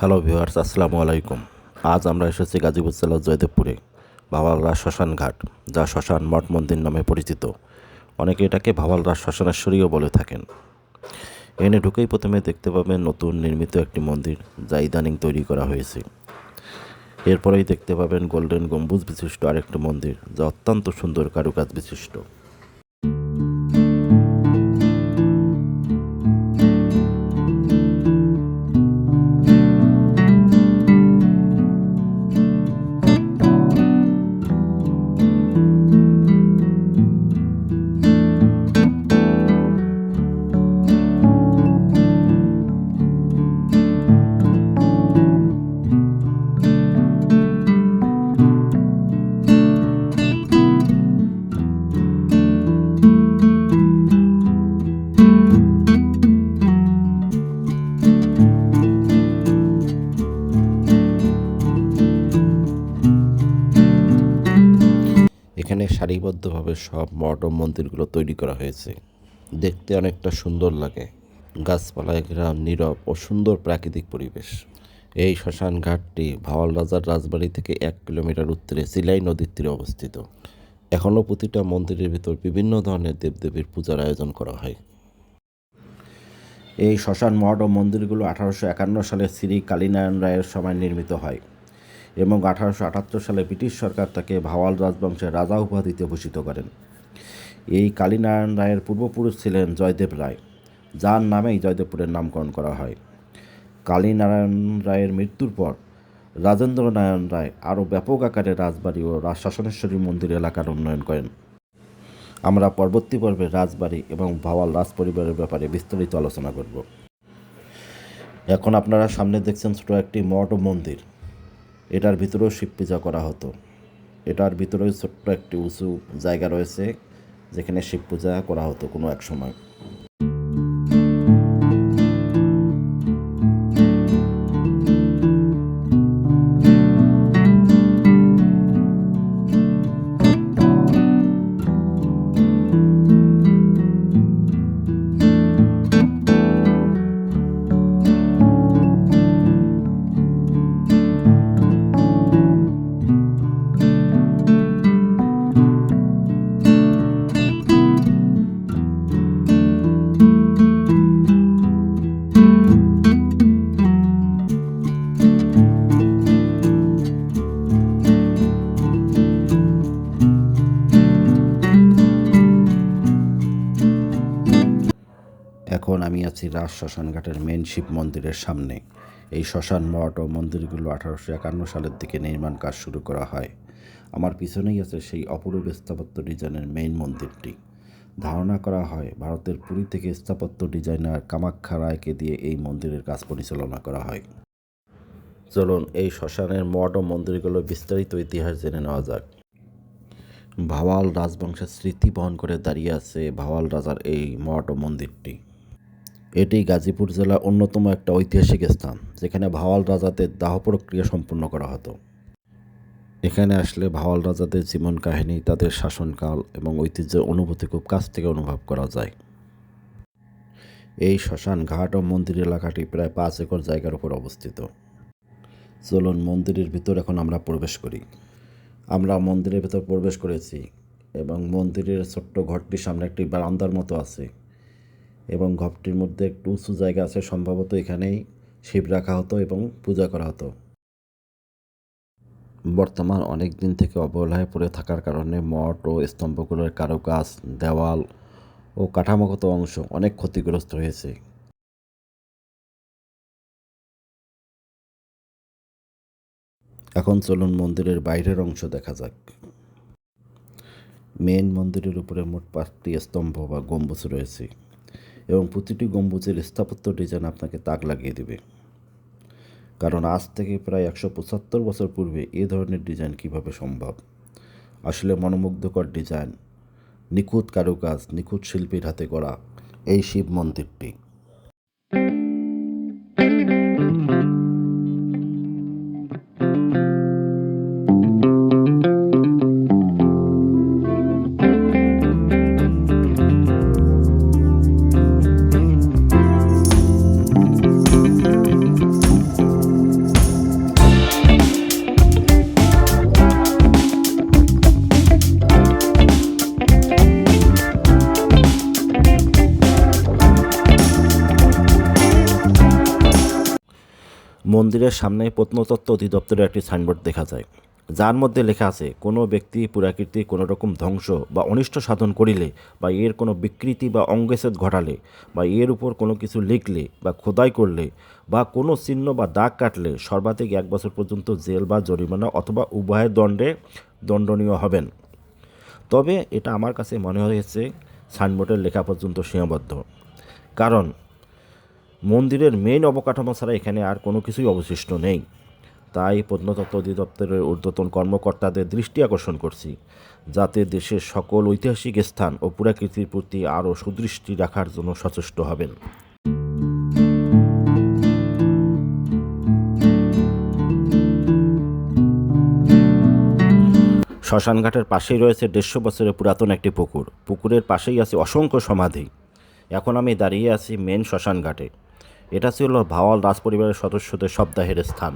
Hello viewers, আসসালামু আলাইকুম। আজ আমরা এসেছি গাজীপুর জেলার জয়দেবপুরে, ভাওয়ালরা শ্মশান ঘাট, যা শ্মশান মঠ মন্দির নামে পরিচিত। অনেকে এটাকে ভাওয়ালরা শ্মশানেশ্বরীও বলে থাকেন। এনে ঢুকেই প্রথমে দেখতে পাবেন নতুন নির্মিত একটি মন্দির, যা ইদানিং তৈরি করা হয়েছে। এরপরেই দেখতে পাবেন গোল্ডেন গম্বুজ বিশিষ্ট আরেকটি মন্দির, যা অত্যন্ত সুন্দর কারুকাজ বিশিষ্ট। এখানে সারিবদ্ধভাবে সব মঠ ও মন্দিরগুলো তৈরি করা হয়েছে। দেখতে অনেকটা সুন্দর লাগে। গাছপালায় গ্রাম নীরব ও সুন্দর প্রাকৃতিক পরিবেশ। এই শ্মশান ঘাটটি ভাওয়াল রাজার রাজবাড়ি থেকে এক কিলোমিটার উত্তরে সিলাই নদীর তীরে অবস্থিত। এখনও প্রতিটা মন্দিরের ভিতর বিভিন্ন ধরনের দেবদেবীর পূজার আয়োজন করা হয়। এই শ্মশান মঠ ও মন্দিরগুলো আঠারোশো একান্ন সালে শ্রী কালীনারায়ণ রায়ের সময় নির্মিত হয়। এবং আঠারোশো আটাত্তর সালে ব্রিটিশ সরকার তাকে ভাওয়াল রাজবংশের রাজা উপাধিতে ভূষিত করেন। এই কালীনারায়ণ রায়ের পূর্বপুরুষ ছিলেন জয়দেব রায়, যার নামেই জয়দেবপুরের নামকরণ করা হয়। কালীনারায়ণ রায়ের মৃত্যুর পর রাজেন্দ্র নারায়ণ রায় আরও ব্যাপক আকারে রাজবাড়ি ও শাসনেশ্বরী মন্দির এলাকার উন্নয়ন করেন। আমরা পরবর্তী পর্বে রাজবাড়ি এবং ভাওয়াল রাজ পরিবারের ব্যাপারে বিস্তারিত আলোচনা করব। এখন আপনারা সামনে দেখছেন ছোটো একটি মঠ ও মন্দির। এটার ভিতরেও শিব পূজা করা হতো। এটার ভিতরেও ছোট্ট একটি উঁচু জায়গা রয়েছে, যেখানে শিব পূজা করা হতো কোনো এক সময়। এখন আমি আছি রাজ শ্মশানঘাটের মেন শিব মন্দিরের সামনে। এই শ্মশান মঠ ও মন্দিরগুলো আঠারোশো একান্ন সালের দিকে নির্মাণ কাজ শুরু করা হয়। আমার পিছনেই আছে সেই অপরূপ স্থাপত্য ডিজাইনের মেইন মন্দিরটি। ধারণা করা হয় ভারতের পুরী থেকে স্থাপত্য ডিজাইনার কামাখ্যা রায়কে দিয়ে এই মন্দিরের কাজ পরিচালনা করা হয়। চলুন, এই শ্মশানের মঠ ও মন্দিরগুলো বিস্তারিত ইতিহাস জেনে নেওয়া যাক। ভাওয়াল রাজবংশের স্মৃতি বহন করে দাঁড়িয়ে আছে ভাওয়াল রাজার এই মঠ ও মন্দিরটি। এটি গাজীপুর জেলার অন্যতম একটা ঐতিহাসিক স্থান, যেখানে ভাওয়াল রাজাদের দাহ প্রক্রিয়া সম্পূর্ণ করা হতো। এখানে আসলে ভাওয়াল রাজাদের জীবন কাহিনী, তাদের শাসনকাল এবং ঐতিহ্যের অনুভূতি খুব কাছ থেকে অনুভব করা যায়। এই শ্মশান ঘাট ও মন্দির এলাকাটি প্রায় পাঁচ একর জায়গার উপর অবস্থিত। চলুন মন্দিরের ভিতর এখন আমরা প্রবেশ করি। আমরা মন্দিরের ভিতর প্রবেশ করেছি এবং মন্দিরের ছোট্ট ঘরটির সামনে একটি বারান্দার মতো আছে। এবং ঘরটির মধ্যে একটু উঁচু জায়গা আছে, সম্ভবত এখানেই শিব রাখা হতো এবং পূজা করা হতো। বর্তমান অনেক দিন থেকে অবহেলায় পড়ে থাকার কারণে মঠ ও স্তম্ভগুলোর কারুকাজ, দেওয়াল ও কাঠামোগত অংশ অনেক ক্ষতিগ্রস্ত হয়েছে। এখন চলুন মন্দিরের বাইরের অংশ দেখা যাক। মেন মন্দিরের উপরে মোট পাঁচটি স্তম্ভ বা গম্বুজ রয়েছে। এবং প্রতিটি গম্বুজের স্থাপত্য ডিজাইন আপনাকে তাক লাগিয়ে দেবে। কারণ আজ থেকে প্রায় একশো পঁচাত্তর বছর পূর্বে এ ধরনের ডিজাইন কীভাবে সম্ভব? আসলে মনোমুগ্ধকর ডিজাইন, নিখুঁত কারুকাজ, নিখুঁত শিল্পীর হাতে করা এই শিব মন্দিরটি। মন্দিরের সামনে প্রত্নতত্ত্ব অধিদপ্তরের একটি সাইনবোর্ড দেখা যায়। যার মধ্যে লেখা আছে, কোনো ব্যক্তি পুরাকীর্তি কোনো রকম ধ্বংস বা অনিষ্ট সাধন করিলে বা এর কোনো বিকৃতি বা অঙ্গেছেদ ঘটালে বা এর উপর কোনো কিছু লিখলে বা খোদাই করলে বা কোনো চিহ্ন বা দাগ কাটলে সর্বাধিক এক বছর পর্যন্ত জেল বা জরিমানা অথবা উভয়ের দণ্ডে দণ্ডনীয় হবেন। তবে এটা আমার কাছে মনে হয়েছে, সাইনবোর্ডের লেখা পর্যন্ত সীমাবদ্ধ। কারণ মন্দিরের মেইন অবকাঠামো ছাড়া এখানে আর কোনো কিছুই অবশিষ্ট নেই। তাই প্রত্নতত্ত্ব অধিদপ্তরের ঊর্ধ্বতন কর্মকর্তাদের দৃষ্টি আকর্ষণ করছি, যাতে দেশের সকল ঐতিহাসিক স্থান ও পুরাকীর্তির প্রতি আরও সুদৃষ্টি রাখার জন্য সচেষ্ট হবেন। শ্মশানঘাটের পাশেই রয়েছে দেড়শো বছরের পুরাতন একটি পুকুর। পুকুরের পাশেই আছে অসংখ্য সমাধি। এখন আমি দাঁড়িয়ে আছি মেন শ্মশানঘাটে। এটা ছিল ভাওয়াল রাজপরিবারের সদস্যদের সপ্তাহের স্থান।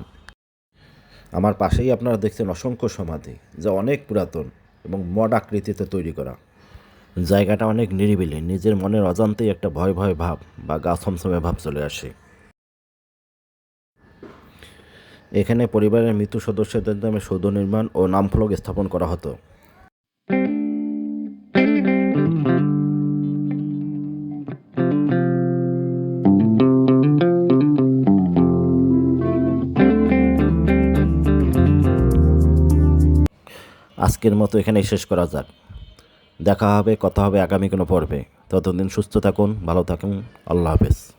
আমার পাশেই আপনারা দেখছেন অসংখ্য সমাধি, যা অনেক পুরাতন এবং মড আকৃতিতে তৈরি করা। জায়গাটা অনেক নিরিবিলি, নিজের মনের অজান্তেই একটা ভয় ভয় ভাব বা গা ছমছমে ভাব চলে আসে। এখানে পরিবারের মৃত্যু সদস্যদের নামে সৌধ নির্মাণ ও নামফলক স্থাপন করা হতো। আজকের মতো এখানেই শেষ করা যাক। দেখা হবে, কথা হবে আগামী কোনো পর্বে। ততদিন সুস্থ থাকুন, ভালো থাকুন, আল্লাহ হাফেজ।